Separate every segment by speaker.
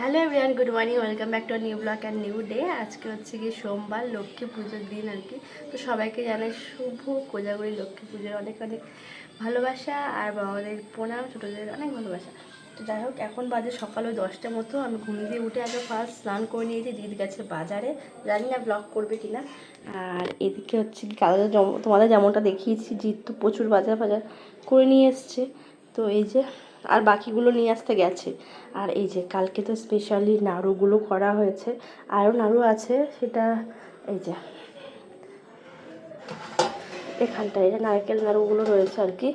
Speaker 1: Hello everyone, good morning, welcome back to new blog and new day. আজকে হচ্ছে কি সোমবার, লক্ষ্মী পুজোর দিন আর কি। তো সবাইকে জানাই শুভ কোজাগরি লক্ষ্মী পুজোর অনেক অনেক ভালোবাসা আর বাবাদের প্রণাম, ছোটোদের অনেক ভালোবাসা। তো যাই হোক, এখন বাজে সকাল ওই দশটার মতো। আমি ঘুম দিয়ে উঠে আগে ফার্স্ট স্নান করে নিয়েছি, দিদি গেছে বাজারে। জানি না ব্লগ করবে কিনা। আর এদিকে হচ্ছে কি কালকে তোমাদের যেমনটা দেখিয়েছি, জিৎ তো প্রচুর বাজার বাজার করে নিয়ে এসছে। তো এই যে আর বাকিগুলো নিয়ে আসতে গেছে। আর এই যে কালকে তো স্পেশালি নাড়ুগুলো করা হয়েছে। আরও নাড়ু আছে, সেটা এই যে। এখানটায় এটা নারকেল নাড়ুগুলো রয়েছে আর কি।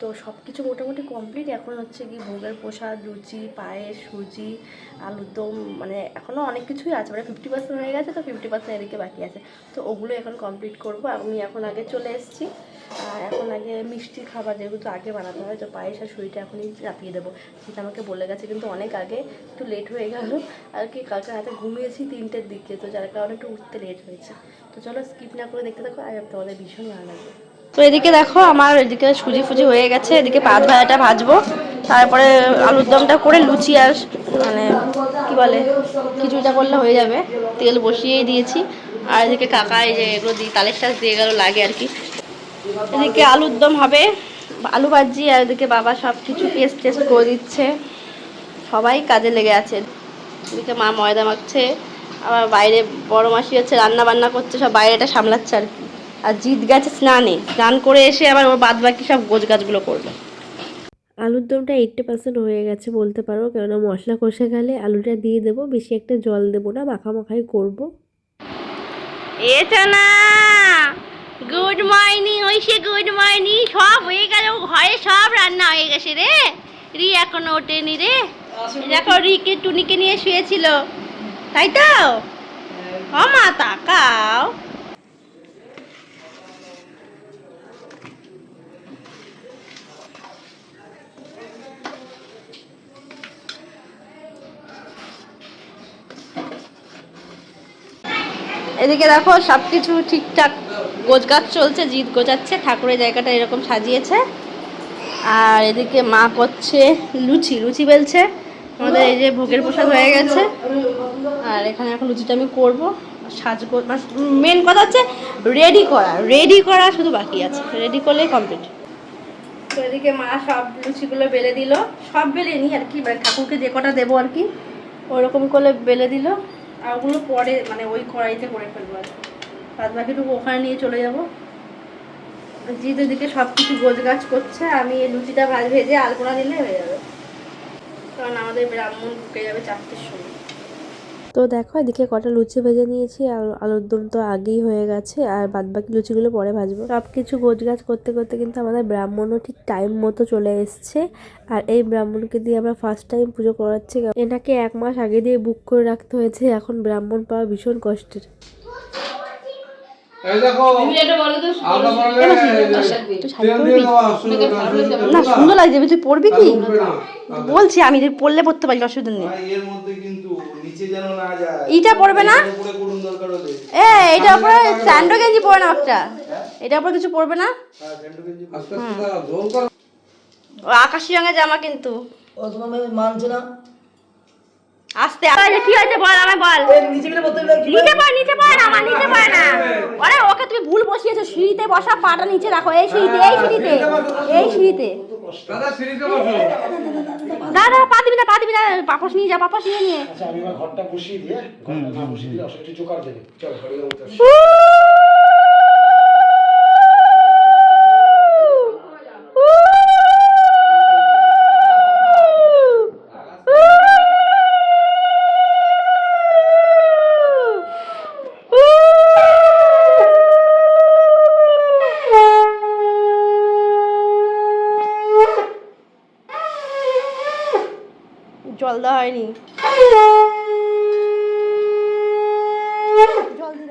Speaker 1: তো সব কিছু মোটামুটি কমপ্লিট এখন হচ্ছে কি ভোগের প্রসাদ, লুচি, পায়েস, সুজি, আলুর দম মানে এখনও অনেক কিছুই আছে। মানে ফিফটি পার্সেন্ট হয়ে গেছে তো ফিফটি পার্সেন্ট এদিকে বাকি আছে। তো ওগুলো এখন কমপ্লিট করব। আমি এখন আগে চলে এসেছি। আর এখন আগে মিষ্টি খাবার যেহেতু আগে বানাতে হয়, তো পায়েস আর সুজিটা এখনই চাপিয়ে দেবো। সেটা আমাকে বলে গেছে, কিন্তু অনেক আগে, একটু লেট হয়ে গেল। আর কি, কালকে রাতে ঘুমিয়েছি তিনটের দিকে, তো যার কারণে একটু উঠতে লেট হয়েছে। তো চলো স্কিপ না করে দেখতে থাকো আর তোমাদের ভীষণ ভালো লাগবে। তো এদিকে দেখো, আমার এদিকে সুজি ফুজি হয়ে গেছে, এদিকে পাঁচ ভাজাটা ভাজবো। তারপরে আলুর দমটা করে লুচি আর মানে কি বলে, খিচুড়িটা করলে হয়ে যাবে। তেল বসিয়েই দিয়েছি। আর এদিকে কাকা এই যে এগুলো দিয়ে, তালের দিয়ে গেল, লাগে আর কি। এদিকে আলুর দম হবে আলু ভাজি আর এদিকে বাবা সব কিছু পেস্ট টেস্ট করে দিচ্ছে। সবাই কাজে লেগে আছে। এদিকে মা ময়দা মাখছে আবার বাইরে বড় মাসি হচ্ছে রান্না বান্না করছে সব বাইরেটা সামলাচ্ছে আর কি। আর জিৎ গেছে স্নানে। স্নান করে এসে আবার ওর বাদ বাকি সব গোছ গাছগুলো করবে
Speaker 2: আলুর দমটা এইটটি পার্সেন্ট হয়ে গেছে বলতে পারো কেননা মশলা কষে গেলে আলুটা দিয়ে দেবো বেশি একটা জল দেবো না মাখামাখাই করব।
Speaker 1: এটা না! গুড মর্নিং ঐশে গুড মর্নিং সব হয়ে গেল ঘরে সব রান্না হয়ে গেছে রে। রি এখনও ওঠেনি রে। দেখো রিকে টুনিকে নিয়ে শুয়েছিল। তাই তো? আমা তাকাও। এদিকে দেখো সব কিছু ঠিকঠাক গোছগাছ চলছে জিত গোছাচ্ছে ঠাকুরের জায়গাটা এরকম সাজিয়েছে। আর এদিকে মা করছে লুচি লুচি বেলছে। আমাদের এই যে ভোগের প্রসাদ হয়ে গেছে। আর এখানে এখন লুচিটা আমি করব, সাজগো মেন কথা হচ্ছে রেডি করা রেডি করা শুধু বাকি আছে। রেডি করলেই কমপ্লিট এদিকে মা সব লুচিগুলো বেলে দিল। সব বেলে নি, আর কি মানে ঠাকুরকে যে কটা দেবো আর কি, ওরকম করে বেলে দিল। আর ওগুলো পরে মানে ওই কড়াইতে করে ফেলব আর কি। বাদ বাকিটুকু ওখানে নিয়ে চলে যাব। জিৎ এদিকে সব কিছু গোছ গাছ করছে, আমি এই লুচিটা ভাজ ভেজে আলপনা দিলে হয়ে যাবে। কারণ আমাদের ব্রাহ্মণ ঢুকে যাবে চারটের সময়।
Speaker 2: তো দেখো, এদিকে কটা লুচি ভেজে নিয়েছি, আর আলুর দম তো আগেই হয়ে গেছে, আর বাদবাকি লুচিগুলো পরে ভাজবো। সব কিছু গোছগাছ করতে করতে কিন্তু আমাদের ব্রাহ্মণও ঠিক টাইম মতো চলে এসছে, আর এই ব্রাহ্মণকে দিয়ে আমরা ফার্স্ট টাইম পুজো করাচ্ছি। এনাকে এক মাস আগে দিয়ে বুক করে রাখতে হয়েছে, এখন ব্রাহ্মণ পাওয়া ভীষণ কষ্টের
Speaker 3: এই দেখো আলতা পরলে
Speaker 1: একটু শাড়ি
Speaker 3: তেল
Speaker 1: পরবি?
Speaker 3: দিয়ে দেওয়া
Speaker 1: না সুন্দর লাগছে তুই পড়বি কি? বলছি আমি যে পড়লে পড়তে পারি অসুবিধা নেই।
Speaker 3: ভাই, এর মধ্যে কিন্তু নিচে যেন না যায়।
Speaker 1: এইটা পড়বে না? এ এটা উপরে স্যান্ডো গেঞ্জি পরে না একটা? এটা উপরে কিছু পরবে না?
Speaker 3: হ্যাঁ
Speaker 1: আকাশি রঙের জামা কিন্তু।
Speaker 4: ও তোমার মানছে না?
Speaker 1: আস্তে আস্তে। কি হয়েছে বল আমায় বল।
Speaker 4: নিচে গেলে বলতে
Speaker 1: নিচে পড় নিচে পড় আমার নিচে পড় না। আরে ওকে তুমি ভুল বসিয়েছো সিঁড়িতে বসা পাটা নিচে রাখো এই সিঁড়িতে এই সিঁড়িতে এই সিঁড়িতে।
Speaker 3: দাদা সিঁড়িতে বসো।
Speaker 1: দাদা পা দিবি না পা দিবি না পাপস নিয়ে যা পাপস নিয়ে নিয়ে।
Speaker 5: আচ্ছা আমি আমার ঘরটা বসিয়ে দিয়ে ঘরটা বসিয়ে দিলে অসুবিধা জোগাড় দেবে। চলো ঘরে যাব
Speaker 1: জল দেওয়া হয়নি। জল দিন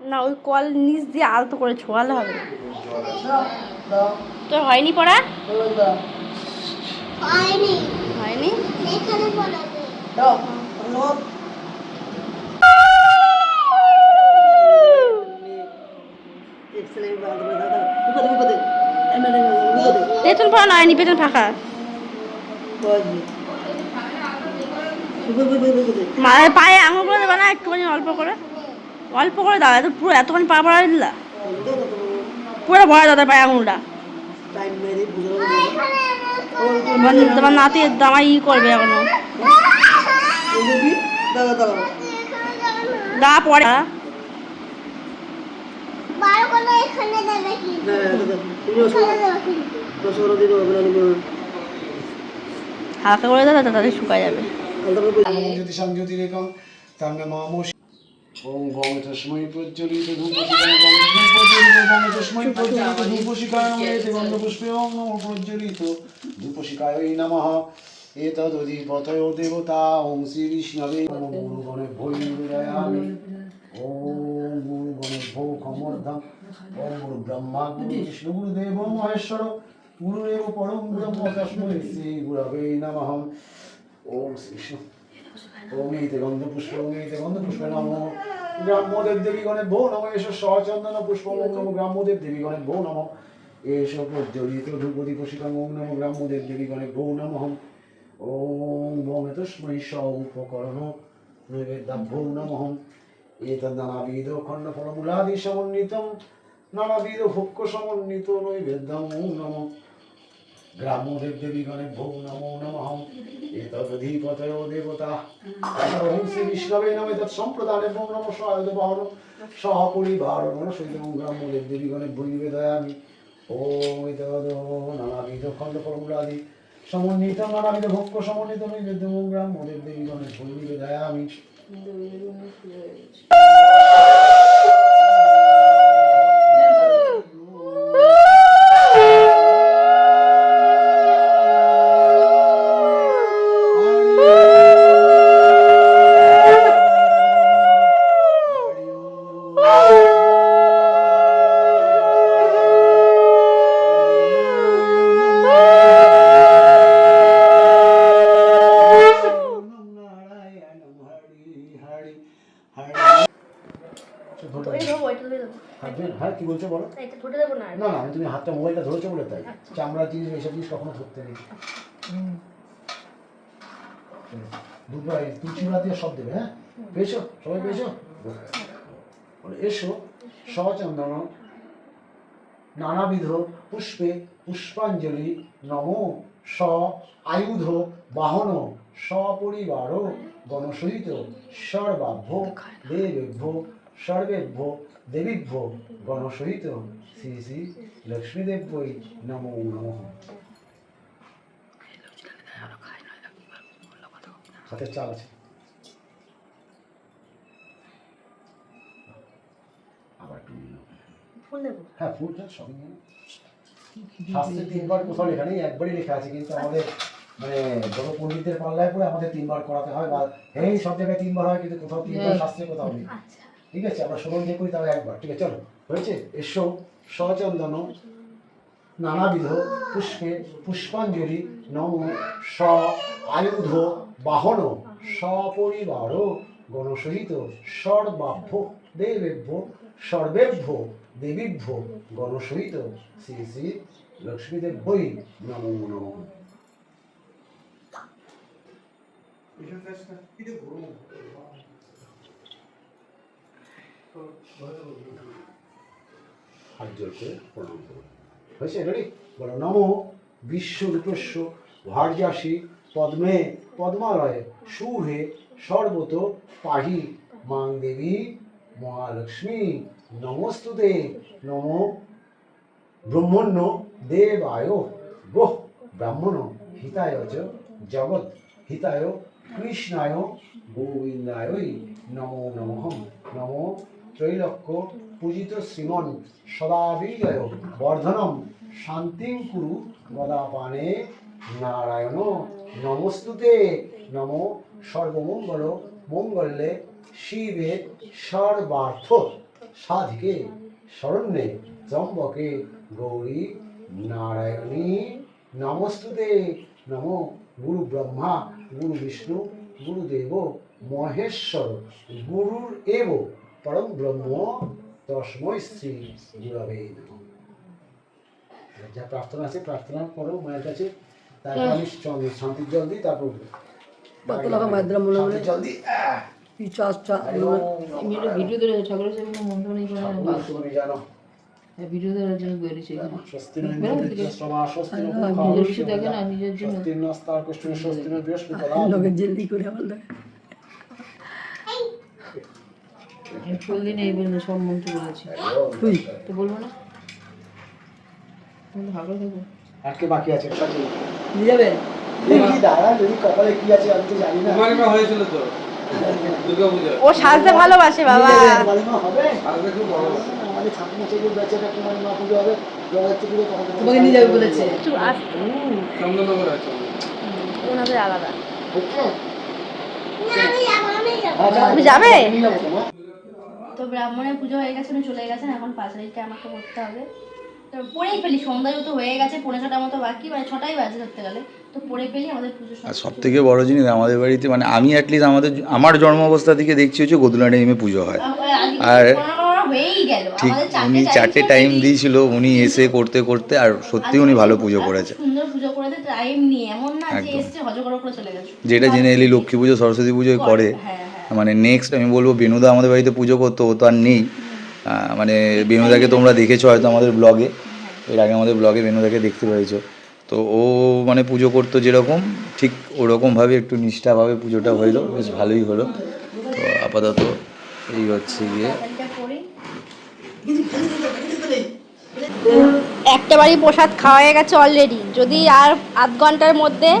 Speaker 1: না ওই কল নিচ দিয়ে আলতো করে ছোয়ালে হবে না। তোর হয়নি পড়া?
Speaker 6: হয়নি।
Speaker 1: হয়নি
Speaker 6: এখানে পড়াবে
Speaker 4: দাও ধন্যবাদ এক্সেলেন্ট বাদ দাদা দাদা মুখে মুখে এমএলএ মুখে দে
Speaker 1: পেছন পড়া নয়নি পেছন ফাঁকা। মায়ের পায়ে আঙুল করে দেবে না একটুখানি অল্প করে? অল্প করে দাও এত পুরো এতক্ষণ পা পড়া দিলা। পুরো ভরা তার পায়ে আঙুলটা। তোমার নাতি আমার ই করবে
Speaker 4: এখনও। দাদা দাদা।
Speaker 1: দা পরে
Speaker 6: বার করে এখানে দেবে কি
Speaker 4: না দাদা তুমি রসগোল্লা
Speaker 6: দেবে কি
Speaker 4: রসগোল্লা দিয়ে দেবো না নিবো
Speaker 1: হালকা করে দাও শুকায় যাবে।
Speaker 5: জ্যোতি সংজ্যোতি রেখম তার নাম আমোষ ওম গম তস্মৈ প্রজ্বলিত ধূপশিখায় প্রজ্বলিত ধূপশিখায় গন্ধ পুষ্পে ওম নমঃ প্রজ্বলিত ধূপশিখায় নমঃ। এতদধিপতয় দেবতা ওম শ্রী বিষ্ণবে ওম গুরুগণে ভৈরয়ামি ওম গুরুগণে ভো কমর্ধম। ওম গুরু ব্রহ্মা গুরু বিষ্ণু গুরুদেব মহেশ্বর। গুরুদেব পরম ব্রহ্ম তস্মৈ শ্রী গুরবে নমঃ। ওম শ্রী ওম এইতে গন্ধ পুষ্প ওম এইতে গন্ধ পুষ্প নম। গ্রাম্যদেব দেবীগণে ভো নম। এস সচন্দন পুষ্প ওম নম। গ্রাম্যদেব দেবীগণে ভো নম। এস প্রজ্বলিত ধ্রুপদী প্রশিকম ওম নম। গ্রাম্যদেব দেবীগণে ভো নম। ওম ভৌমে তস্মৈ স উপকরণ। নৈবেদ্যাভ্যো নম। এতদ্নানাবিধ খণ্ড ফলমূলাদি সমন্বিতম নানাবিধ ভক্ষ সমন্বিত নৈবেদ্যম নম। গ্রামদেব দেবীগণে ভো নমো নমঃ। এতদধিপতয় দেবতা। ওম শ্রী বিষ্ণবে নমে তৎ সম্প্রদানে ভো নমঃ সহায়ত বাহন সহ পরিবার মনসৈত গ্রামদেব দেবীগণে ভূ নিবেদয়ামি। ওম এতদ নানাবিধ খণ্ড ফলমূলাদি সমন্বিত নানাবিধ ভক্ষ সমন্বিত নৈবেদ্য গ্রামদেব দেবীগণে ভূ নিবেদয়ামি হ্যাঁ কি বলছো বলো? না না আমি তুমি হাতটা মোবাইলটা ধরেছো বলে তাই। চামড়া জিনিস এইসব জিনিস কখনো ধরতে নেই। দুপুর আগে তুলসী দিয়ে সব দেবে হ্যাঁ? পেয়েছ? সবাই পেয়েছ? এসো সচন্দন নানাবিধ পুষ্পে পুষ্পাঞ্জলি নম স আয়ুধ বাহন সপরিবার। গণসহিত সর্বাভ্য দেবেভ্য সর্বেভ্য দেবীভ্য গণসহিত শ্রী শ্রী লক্ষ্মীদেব্যই নমো নমঃ। হাতের চাল আছে। আবার একটু
Speaker 1: ফুল দেবো?
Speaker 5: হ্যাঁ ফুলটা সবই নিয়ে শাস্ত্রে তিনবার কোথাও লেখা নেই একবারই লেখা আছে কিন্তু আমাদের মানে বড় পণ্ডিতদের পাল্লায় পরে আমাদের তিনবার করাতে হয় বা এই সব জায়গায় তিনবার হয় কিন্তু কোথাও তিনবার শাস্ত্রে কোথাও নেই ঠিক আছে? আমরা ষোলো দিয়ে করি তাহলে একবার। ঠিক আছে? চলো। হয়েছে? এসো। সচন্দন। নানাবিধ পুষ্পে পুষ্পাঞ্জলি নম স আয়ুধ বাহন সপরিবার গণসহিত সর্বাভ্য দেবেভ্য সর্বেভ্য দেবীভ্য গণসহিত শ্রী শ্রী লক্ষ্মীদেব বই নমো নম। হাত জোর করে প্রণাম করুন হয়েছে? রেডি বলো, নম বিশ্বরূপস্য ভার্যাসী পদ্মে পদ্মালয়ে সুহে সর্বত পাহি মাং দেবী মহালক্ষ্মী। নমস্তুতে নম ব্রহ্মণ্য দেবায়। গোহ ব্রাহ্মণ হিতায় চ, জগৎ হিতায় কৃষ্ণায় গোবিন্দায় নমো নমঃ। নমো ত্রৈলক্য পূজিত শ্রীমন সদাবিজয় বর্ধনম। শান্তিং কুরু গদাপানে নারায়ণ। নমস্তুতে। নম সর্বমঙ্গল মঙ্গলে শিবে সর্বার্থ। সাধিকে শরণ্যে ত্রম্বকে গৌরী নারায়ণী। নমস্তুতে। নম গুরু ব্রহ্মা গুরু বিষ্ণু গুরুদেব মহেশ্বর গুরুর এব পরম ব্রহ্ম তসময় শ্রী গুরবে যা প্রার্থনা আছে প্রার্থনা করো মায়ের কাছে। তারপর আমি শান্তির জল দিই তারপর
Speaker 4: মনে।
Speaker 5: শান্তির জল দিই
Speaker 4: আচ্ছা
Speaker 7: ভিডিও ভিডিও ধরে ঠাকুরের সামনে মন্ত্র নেই। করে
Speaker 5: জানো।
Speaker 4: জেলদি করে
Speaker 7: এই সব মন্ত্র বলেছি।
Speaker 4: তুই?
Speaker 7: তো বলব না? তুমি ভালো থাকো।
Speaker 5: বাকি আছে?
Speaker 4: নিয়ে
Speaker 5: তো
Speaker 3: দুর্গা পূজা
Speaker 1: ও সাজতে ভালোবাসে বাবা।
Speaker 5: হবে? আমাদের ঠাকুমা চেকুর বেচারা কুমারী মা পুজো হবে পুজো তখন
Speaker 4: তোমাকে নিয়ে যাবে বলেছে।
Speaker 3: চন্দননগর আছে।
Speaker 1: ওনাদের আলাদা।
Speaker 6: যাব? যাব
Speaker 5: আচ্ছা, তোমার।
Speaker 1: তো ব্রাহ্মণের পুজো হয়ে গেছে উনি চলে গেছেন এখন পাঁচালিটা আমাকে করতে হবে। তো পড়েই ফেলি সন্ধ্যা তো হয়ে গেছে পৌনে ছটার মতো বাকি মানে ছটাই বাজে ধরতে গেলে। তো পড়ে ফেলি আমাদের পুজো
Speaker 8: সব থেকে বড় জিনিস আমাদের বাড়িতে মানে আমি অ্যাটলিস্ট আমাদের আমার জন্ম অবস্থা থেকে দেখছি হচ্ছে গোদুলা টাইমে পুজো হয়। আর
Speaker 1: হয়েই গেল।
Speaker 8: ঠিক উনি চারটে টাইম দিয়েছিল উনি এসে করতে করতে আর সত্যি উনি ভালো পুজো করেছে।
Speaker 1: সুন্দর পুজো করে টাইম নিয়ে। এমন না যে
Speaker 8: একদম।
Speaker 1: হজগড় করে চলে গেছে।
Speaker 8: যেটা জেনে এলি লক্ষ্মী পুজো সরস্বতী পুজোয় করে।
Speaker 1: হ্যাঁ হ্যাঁ।
Speaker 8: মানে নেক্সট আমি বলব বেনুদা আমাদের বাড়িতে পুজো করতো ও তো আর নেই। মানে বেনুদাকে তোমরা দেখেছ হয়তো আমাদের ব্লগে এর আগে আমাদের ব্লগে বেনুদাকে দেখতে পেয়েছ। তো ও মানে পুজো করতো যেরকম ঠিক ওরকমভাবে একটু নিষ্ঠাভাবে পুজোটা হইল বেশ ভালোই হলো। তো আপাতত এই হচ্ছে গিয়ে।
Speaker 1: একটা বাড়ি প্রসাদ খাওয়া হয়ে গেছে অলরেডি যদি আর আধ ঘণ্টার মধ্যে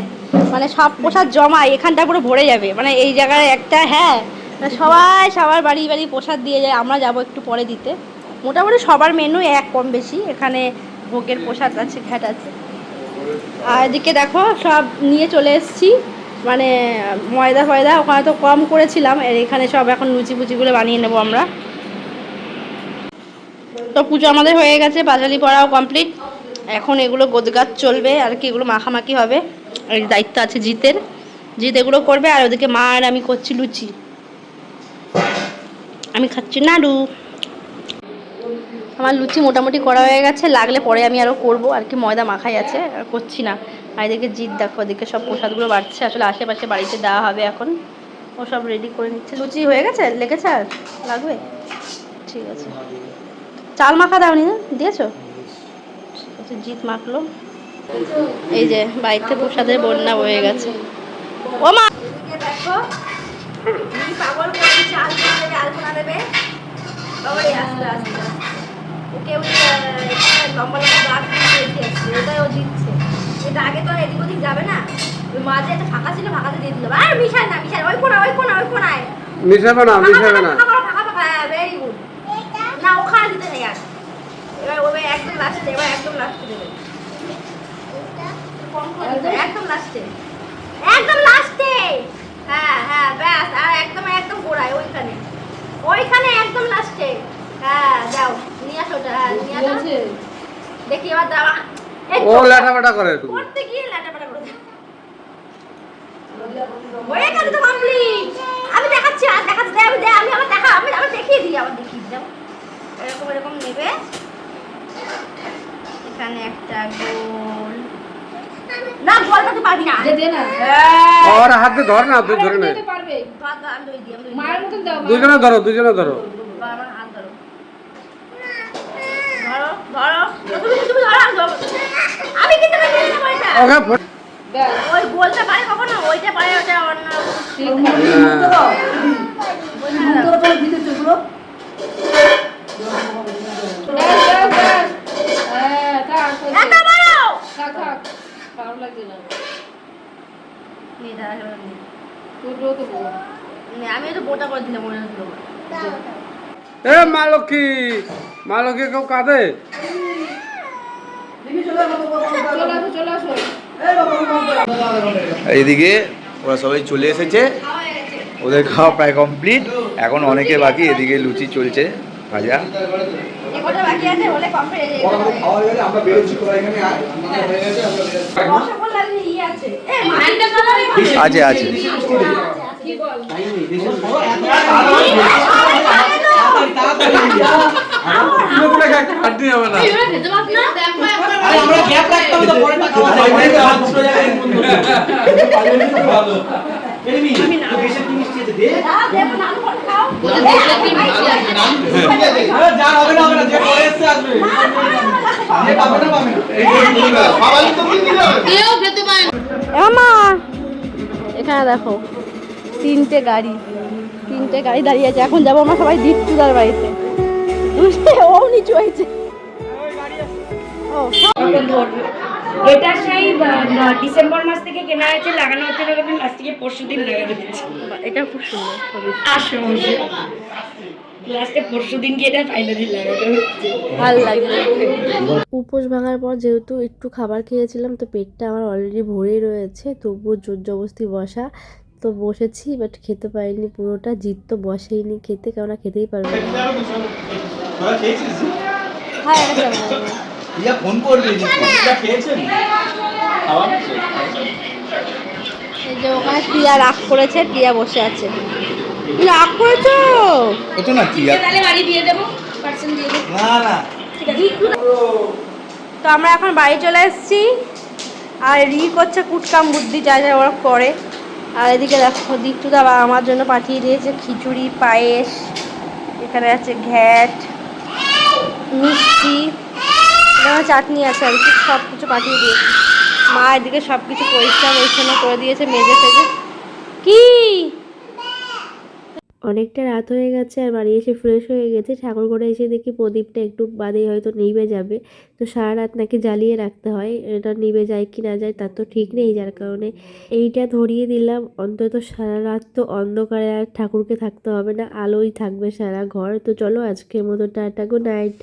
Speaker 1: মানে সব প্রসাদ জমায়, এখানটা পুরো ভরে যাবে। মানে এই জায়গায় একটা হ্যাঁ মানে সবাই সবার বাড়ি বাড়ি প্রসাদ দিয়ে যায়, আমরা যাব একটু পরে দিতে। মোটামুটি সবার মেনু এক কম বেশি, এখানে ভোগের প্রসাদ আছে, ঘ্যাট আছে। আর এদিকে দেখো, সব নিয়ে চলে এসেছি। মানে ময়দা ফয়দা ওখানে তো কম করেছিলাম, আর এখানে সব এখন লুচি ফুচিগুলো বানিয়ে নেব আমরা। তো পুজো আমাদের হয়ে গেছে, পাঁচালি পড়াও কমপ্লিট এখন এগুলো গোদগাছ চলবে, আর কি এগুলো মাখামাখি হবে। এই দায়িত্ব আছে জিতের। জিত এগুলো করবে, আর ওদিকে মা আর আমি করছি লুচি। আমি খাচ্ছি নাড়ু। আমার লুচি মোটামুটি করা হয়ে গেছে, লাগলে পরে আমি আরও করব, আর কি ময়দা মাখাই আছে করছি না। আর এদিকে জিত দেখো, ওদিকে সব প্রসাদগুলো বাড়ছে। আসলে আশেপাশে বাড়িতে দেওয়া হবে এখন। ও সব রেডি করে নিচ্ছে। লুচি হয়ে গেছে? লেগেছে আর? লাগবে? ঠিক আছে। চাল মাখা দাওনি না? দিয়েছ? ঠিক আছে জিত মাখলো। এই যে বাড়িতে প্রসাদের বন্যা বয়ে গেছে। ও মা! দেখো পাগল চাল দেবে আলপনা দেবে? আস্তে ওকে ওটাই ও জিতছে এটা আগে তো আর এদিক ওদিক যাবে না। ওই মাঝে একটা ফাঁকা ছিল ফাঁকাতে দিয়ে দিল। আর মিশায় না মিশায় ওই কোনা ওই কোনা ওই কোনায়।
Speaker 3: মিশাবে না মিশাবে না।
Speaker 1: ফাঁকা ফাঁকা ফাঁকা। হ্যাঁ ভেরি গুড না ওখানে দিতে নেই আর। এবার ওই একদম লাস্টে এবার একদম লাস্টে দেবে। একদম লাস্টে একদম? লাস্টে হ্যাঁ হ্যাঁ ব্যাস। আর একদম একদম গোড়ায় ওইখানে। ওইখানে একদম লাস্টে হ্যাঁ যাও। নিয়ে আসো হ্যাঁ নিয়ে আসো। দেখি এবার দাও এই
Speaker 3: ও লাটাপাটা করে একটু
Speaker 1: করতে গিয়ে লাটাপাটা করে। হয়ে গেছে তো কমপ্লিট আমি দেখাচ্ছি আর দেখাচ্ছি দে, আমি দে, আমি আবার দেখা আমি আবার দেখিয়ে দিই আবার দেখিয়ে দিই। এরকম এরকম নেবে এখানে একটা গোল না গোল করতে পারবি না
Speaker 7: দে দে না
Speaker 1: হ্যাঁ।
Speaker 3: ওর হাতে ধর না তুই ধরে নে
Speaker 7: পারবে
Speaker 1: আমি ধরে দিই, আমি দিই।
Speaker 7: মায়ের মতন দাও
Speaker 3: দুজনে ধরো দুজনে ধরো
Speaker 1: ধর, আমার হাত ধরো। ধরো, ধরো। তুমি তুমি ধরো, আমি কিন্তু বেরিয়ে নেব এটা।
Speaker 3: ওকে
Speaker 1: ওই গোলটা পারে কখনো? ওইটা পারে ওটা অন্য
Speaker 7: তো
Speaker 1: আমি একটু বোটা করে দিলাম মনে হলো
Speaker 3: এ মা লক্ষ্মী! মা লক্ষ্মী কেউ কাঁদে
Speaker 7: চলে আসো চলে আসো
Speaker 8: এইদিকে ওরা সবাই চলে এসেছে। ওদের খাওয়া প্রায় কমপ্লিট এখন অনেকে বাকি এদিকে লুচি চলছে ভাজা।
Speaker 1: একটা বাকি আছে হলে কমপ্লিট
Speaker 5: আমরা বেরোচ্ছি তোরা এখানে আয়। আমাদের হয়ে গেছে আমরা বেরোচ্ছি।
Speaker 1: রসগোল্লা যে ইয়ে আছে।
Speaker 8: আছে আছে।
Speaker 7: কি বল?
Speaker 1: এখানে দেখো তিনটে গাড়ি তিনটে গাড়ি দাঁড়িয়ে আছে। এখন যাব আমরা সবাই দীপ্তুদার বাড়িতে। বুঝলে ও নিচু হয়েছে
Speaker 9: এটা সেই ডিসেম্বর মাস থেকে কেনা হয়েছে লাগানো হচ্ছে পরশু দিন
Speaker 1: এটা খুব সুন্দর ছবি
Speaker 9: আসো লাস্টে পরশু দিন এটা ফাইনালি লাগানো
Speaker 1: ভালো লাগছে
Speaker 2: উপোস ভাঙার পর যেহেতু একটু খাবার খেয়েছিলাম তো পেটটা আমার অলরেডি ভরেই রয়েছে তবুও জোর জবস্তি বসা। তো বসেছি বাট খেতে পারিনি পুরোটা জিত তো বসেইনি খেতে কেননা খেতেই পারবে না।
Speaker 1: হ্যাঁ?
Speaker 8: ইয়া ফোন
Speaker 1: যে ওখানে টিয়া রাগ করেছে টিয়া বসে আছে। তুমি রাগ করেছ?
Speaker 8: ওটা না কি
Speaker 9: তাহলে বাড়ি দিয়ে দেবো পার্সেন্ট দিয়ে দেবো।
Speaker 8: না না।
Speaker 1: তো আমরা এখন বাড়ি চলে এসেছি। আর রি করছে কুটকাম বুদ্ধি যা যা ওরা করে। আর এদিকে দেখো বা আমার জন্য পাঠিয়ে দিয়েছে খিচুড়ি পায়েস। এখানে আছে ঘ্যাট। মিষ্টি চাটনি আছে আর কি সব কিছু পাঠিয়ে দিয়েছি। মা এদিকে সব কিছু পরিষ্কার পরিচ্ছন্ন করে দিয়েছে, মেজে ফেজে। কি?
Speaker 2: অনেকটা রাত হয়ে গেছে আর বাড়ি এসে ফ্রেশ হয়ে গেছে। ঠাকুর করে এসে দেখি প্রদীপটা একটু বাদেই হয়তো নিভে যাবে। তো সারা রাত নাকি জ্বালিয়ে রাখতে হয়, এটা নিভে যায় কি না যায় তার তো ঠিক নেই যার কারণে। এইটা ধরিয়ে দিলাম, অন্তত সারা রাত তো অন্ধকারে আর ঠাকুরকে থাকতে হবে না, আলোই থাকবে সারা ঘর। তো চলো আজকের মতো টাটা গুড নাইট